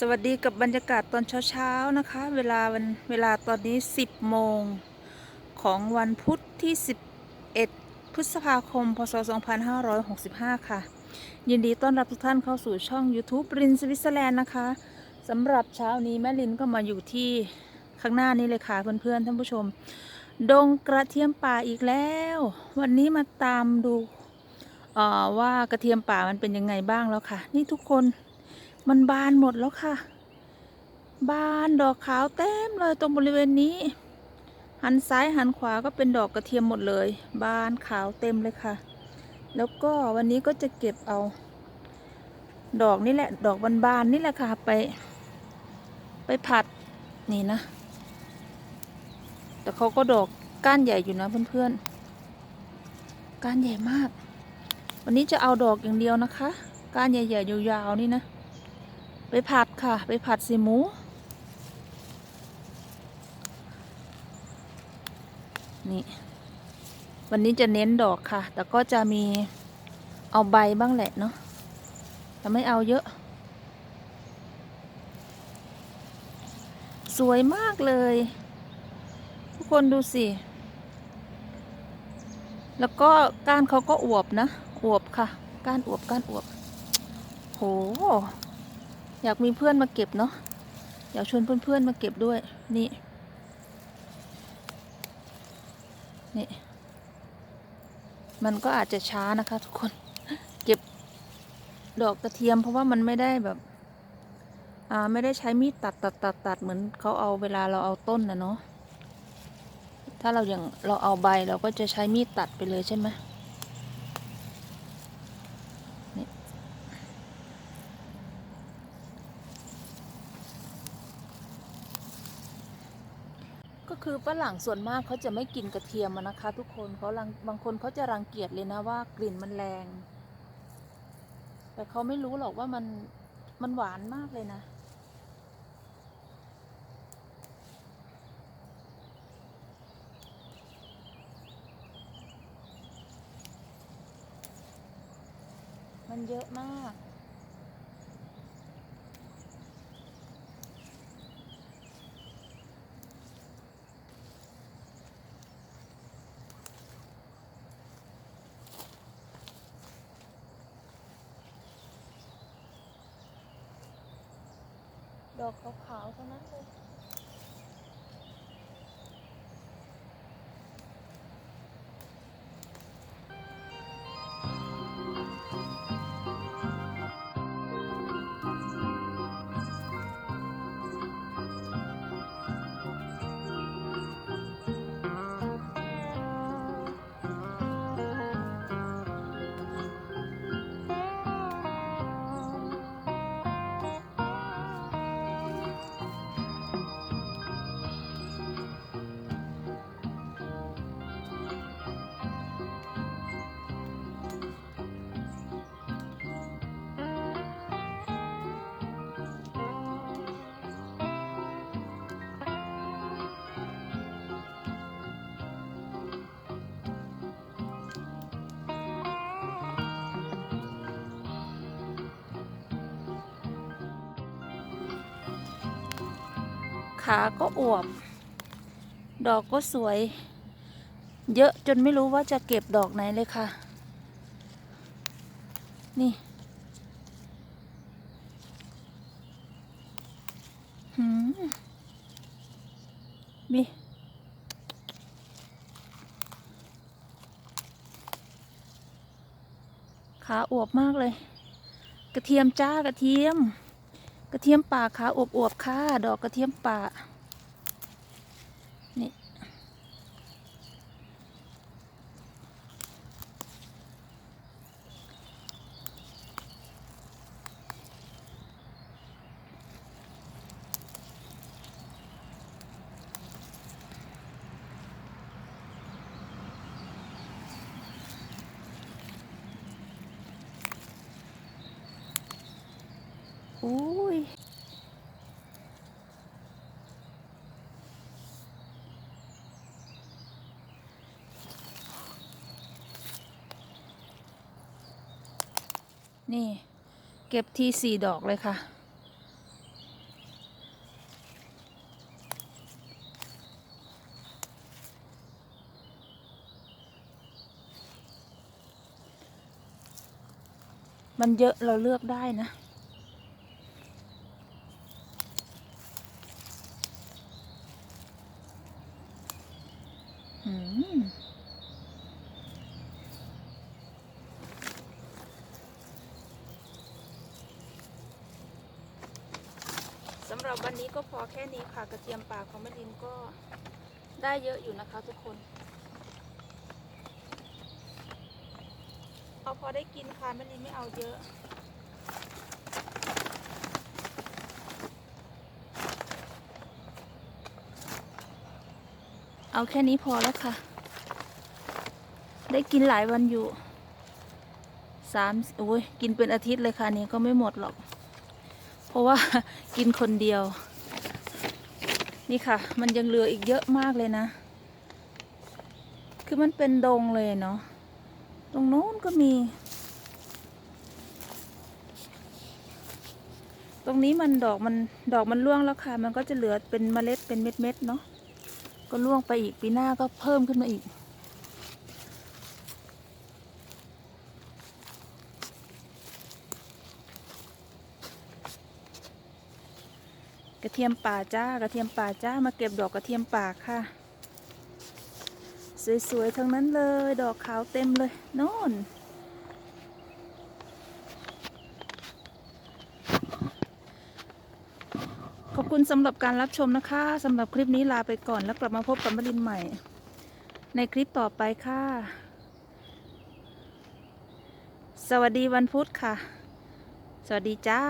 สวัสดีกับบรรยากาศตอนเช้าๆนะคะ เวลาวันเวลาตอนนี้ 10 โมงของวันพุธที่ 11 พฤษภาคม พศ 2565 ค่ะ ยินดีต้อนรับทุกท่านเข้าสู่ช่อง YouTube รินสวิตเซอร์แลนด์นะคะสำหรับเช้านี้แม่ลินก็มาอยู่ที่ข้างหน้านี้เลยค่ะเพื่อนๆท่านผู้ชม ดงกระเทียมป่าอีกแล้ว วันนี้มาตามดูว่ากระเทียมป่ามันเป็นยังไงบ้างแล้วค่ะ นี่ทุกคน มันบานหมดแล้วค่ะ บานดอกขาวเต็มเลยตรงบริเวณนี้ หันซ้ายหันขวาก็เป็นดอกกระเทียมหมดเลย บานขาวเต็มเลยค่ะ แล้วก็วันนี้ก็จะเก็บเอา ดอกนี่แหละ ดอกบานๆนี่แหละค่ะไป ไปผัดนี่นะ แต่เขาก็ดอกก้านใหญ่อยู่นะเพื่อนๆ ก้านใหญ่มาก วันนี้จะเอาดอกอย่างเดียวนะคะ ก้านใหญ่ๆยาวๆนี่นะ ไปผัดค่ะ ไปผัดสีหมู นี่ วันนี้จะเน้นดอกค่ะ แต่ก็จะมีเอาใบบ้างแหละเนาะแต่ไม่เอาเยอะ สวยมากเลย ทุกคนดูสิ แล้วก็ก้านเขาก็อวบนะ อวบค่ะ ก้านอวบ ก้านอวบ โห อยากมีเพื่อนมาเก็บเนาะอยากชวนเพื่อนๆมาเก็บด้วย นี่นี่มันก็อาจจะช้านะคะทุกคนเก็บดอกกระเทียม เพราะว่ามันไม่ได้แบบ อ่าไม่ได้ใช้มีดตัดตัดตัดตัดเหมือนเขาเอาเวลาเราเอาต้นนะเนาะถ้าเราอย่างเราเอาใบเราก็จะใช้มีดตัดไปเลยใช่ไหม คือฝรั่งส่วนมากเขาจะไม่กินกระเทียมนะคะ ทุกคนเขารังบางคนเขาจะรังเกียจเลยนะว่ากลิ่นมันแรง แต่เขาไม่รู้หรอกว่ามันมันหวานมากเลยนะมันเยอะมาก อกขาวๆเท่านั้นเลย ขาก็อวบ ดอกก็สวย เยอะจนไม่รู้ว่าจะเก็บดอกไหนเลยค่ะ นี่หืมมีขาอวบมากเลย กระเทียมจ้ากระเทียม กระเทียมป่าขาอวบๆค่ะดอกกระเทียมป่านี่อุ้ นี่ เก็บทีสี่ดอกเลยค่ะ มันเยอะเราเลือกได้นะ หรับวันนี้ก็พอแค่นี้ค่ะ กระเทียมป่าของแม่ลินก็ได้เยอะอยู่นะคะทุกคน เอาพอได้กินค่ะแม่ลินไม่เอาเยอะ เอาแค่นี้พอแล้วค่ะ ได้กินหลายวันอยู่สามโอ้ยกินเป็นอาทิตย์เลยค่ะนนี้ก็ไม่หมดหรอก เพราะว่ากินคนเดียว นี่ค่ะ มันยังเหลืออีกเยอะมากเลยนะ คือมันเป็นดงเลยเนาะตรงโน้นก็มี ตรงนี้มันดอกมันดอกมันร่วงแล้วค่ะ มันก็จะเหลือเป็นเมล็ดเป็นเม็ดๆเนาะก็ร่วงไปอีกปีหน้าก็เพิ่มขึ้นมาอีกก ระเทียมป่าจ้ากระเทียมป่าจ้ามาเก็บดอกกระเทียมป่าค่ะ สวยๆทั้งนั้นเลย ดอกขาวเต็มเลยโน่นขอบคุณสำหรับการรับชมนะคะสำหรับคลิปนี้ลาไปก่อนแล้วกลับมาพบกับมรินใหม่ ในคลิปต่อไปค่ะ สวัสดีวันพุธค่ะ สวัสดีจ้า